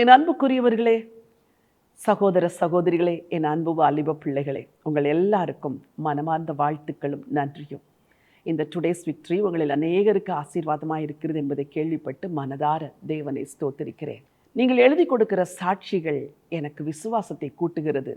என் அன்புக்குரியவர்களே சகோதர சகோதரிகளே என் அன்பு வாலிப பிள்ளைகளே உங்கள் எல்லாருக்கும் மனமார்ந்த வாழ்த்துக்களும் நன்றியும். இந்த டுடேஸ் விக்ட்ரி உங்களில் அநேகருக்கு ஆசீர்வாதமாக இருக்கிறது என்பதை கேள்விப்பட்டு மனதார தேவனை ஸ்தோத்திருக்கிறேன். நீங்கள் எழுதி கொடுக்கிற சாட்சிகள் எனக்கு விசுவாசத்தை கூட்டுகிறது.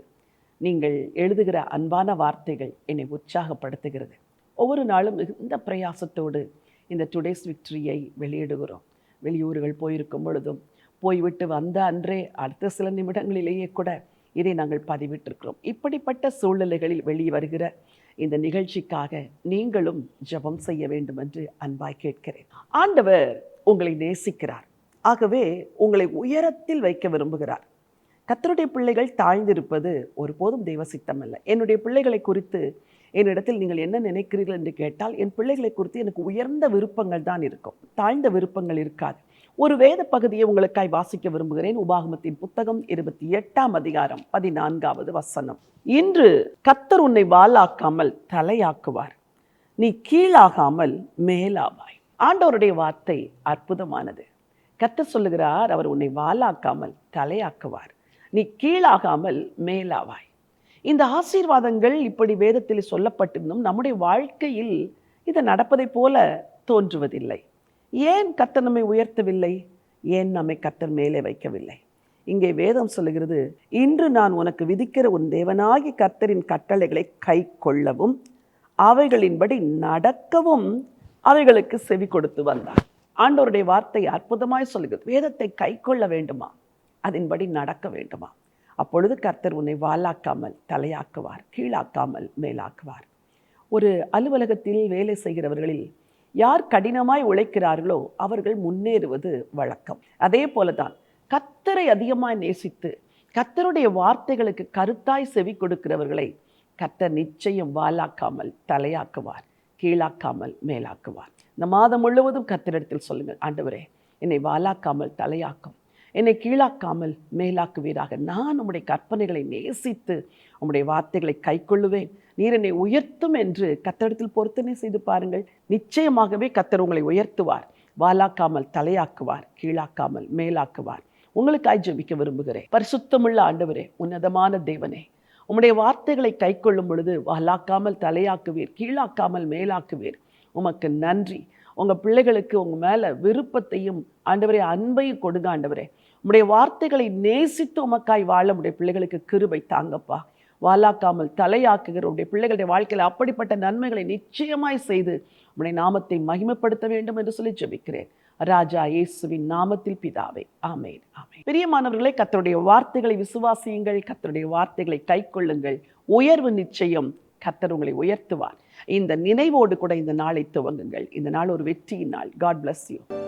நீங்கள் எழுதுகிற அன்பான வார்த்தைகள் என்னை உற்சாகப்படுத்துகிறது. ஒவ்வொரு நாளும் மிகுந்த பிரயாசத்தோடு இந்த டுடேஸ் விக்ட்ரியை வெளியிடுகிறோம். வெளியூர்கள் போயிருக்கும் பொழுதும் போய்விட்டு வந்த அன்றே அடுத்த சில நிமிடங்களிலேயே கூட இதை நாங்கள் பதிவிட்டிருக்கிறோம். இப்படிப்பட்ட சூழ்நிலைகளில் வெளியே வருகிற இந்த நிகழ்ச்சிக்காக நீங்களும் ஜெபம் செய்ய வேண்டும் என்று அன்பாய் கேட்கிறேன். ஆண்டவர் உங்களை நேசிக்கிறார். ஆகவே உங்களை உயரத்தில் வைக்க விரும்புகிறார். கத்தருடைய பிள்ளைகள் தாழ்ந்திருப்பது ஒருபோதும் தெய்வ சித்தம் அல்ல என்னுடைய பிள்ளைகளை குறித்து என்னிடத்தில் நீங்கள் என்ன நினைக்கிறீர்கள் என்று கேட்டால் என் பிள்ளைகளை குறித்து எனக்கு உயர்ந்த விருப்பங்கள் தான் இருக்கும். தாழ்ந்த விருப்பங்கள் இருக்காது. ஒரு வேத பகுதியை உங்களுக்காய் வாசிக்க விரும்புகிறேன். உபாகமத்தின் புத்தகம் இருபத்தி எட்டாம் அதிகாரம் பதினான்காவது வசனம். இன்று கத்தர் உன்னை வாலாக்காமல் தலையாக்குவார். நீ கீழாகாமல் மேலாவாய். ஆண்டவருடைய வார்த்தை அற்புதமானது. கத்தர் சொல்லுகிறார் அவர் உன்னை வாலாக்காமல் தலையாக்குவார். நீ கீழாகாமல் மேலாவாய். இந்த ஆசீர்வாதங்கள் இப்படி வேதத்தில் சொல்லப்பட்டிருந்தும் நம்முடைய வாழ்க்கையில் இது நடப்பதைப் போல தோன்றுவதில்லை. ஏன் கத்தர் நம்மை உயர்த்தவில்லை? ஏன் நம்மை கத்தர் மேலே வைக்கவில்லை? இங்கே வேதம் சொல்லுகிறது இன்று நான் உனக்கு விதிக்கிற உன் தேவனாகி கர்த்தரின் கட்டளைகளை கை கொள்ளவும் அவைகளின்படி நடக்கவும் அவைகளுக்கு செவி கொடுத்து வந்தார் ஆண்டவருடைய வார்த்தை அற்புதமாய் சொல்லுகிறது வேதத்தை கை கொள்ள வேண்டுமா? அதன்படி நடக்க வேண்டுமா? அப்பொழுது கர்த்தர் உன்னை வாலாக்காமல் தலையாக்குவார் கீழாக்காமல் மேலாக்குவார். ஒரு அலுவலகத்தில் வேலை செய்கிறவர்களில் யார் கடினமாய் உழைக்கிறார்களோ அவர்கள் முன்னேறுவது வழக்கம். அதே போலதான் கத்தரை அதிகமாய் நேசித்து கத்தருடைய வார்த்தைகளுக்கு கருத்தாய் செவி கொடுக்கிறவர்களை கத்தர் நிச்சயம் வாலாக்காமல் தலையாக்குவார் கீழாக்காமல் மேலாக்குவார். இந்த மாதம் முழுவதும் கத்தரிடத்தில் சொல்லுங்கள் ஆண்டவரே என்னை வாலாக்காமல் தலையாக்கும். என்னை கீழாக்காமல் மேலாக்குவீராக. நான் உம்முடைய கற்பனைகளை நேசித்து உம்முடைய வார்த்தைகளை கைக்கொள்ளுவேன். நீர் என்னை உயர்த்தும் என்று கத்தடத்தில் பொருத்தனை செய்து பாருங்கள். நிச்சயமாகவே கத்தர் உங்களை உயர்த்துவார். வாலாக்காமல் தலையாக்குவார் கீழாக்காமல் மேலாக்குவார். உங்களுக்காய் ஜெபிக்க விரும்புகிறேன். பரிசுத்தமுள்ள ஆண்டவரே உன்னதமான தேவனே உம்முடைய வார்த்தைகளை கைக்கொள்ளும் பொழுது வாலாக்காமல் தலையாக்குவீர் கீழாக்காமல் மேலாக்குவீர். உமக்கு நன்றி. உங்கள் பிள்ளைகளுக்கு உங்கள் மேலே விருப்பத்தையும் ஆண்டவரே அன்பையும் கொடுங்க ஆண்டவரே. உடைய வார்த்தைகளை நேசித்து உமக்காய் வாழ உடைய பிள்ளைகளுக்கு கிருபை தாங்கப்பா. வாலாக்காமல் தலையாக்குகிற உடைய பிள்ளைகளுடைய வாழ்க்கையில் அப்படிப்பட்ட நன்மைகளை நிச்சயமாய் செய்து உடைய நாமத்தை மகிமைப்படுத்த வேண்டும் என்று சொல்லி ஜெபிக்கிறேன். ராஜா இயேசுவின் நாமத்தில் பிதாவே. ஆமேன் ஆமேன். பிரியமானவர்களே கத்தருடைய வார்த்தைகளை விசுவாசியுங்கள் கத்தருடைய வார்த்தைகளை கைக்கொள்ளுங்கள் உயர்வு நிச்சயம் கத்தர் உங்களை உயர்த்துவார். இந்த நினைவோடு கூட இந்த நாளை துவங்குங்கள். இந்த நாள் ஒரு வெற்றியின் நாள். God bless you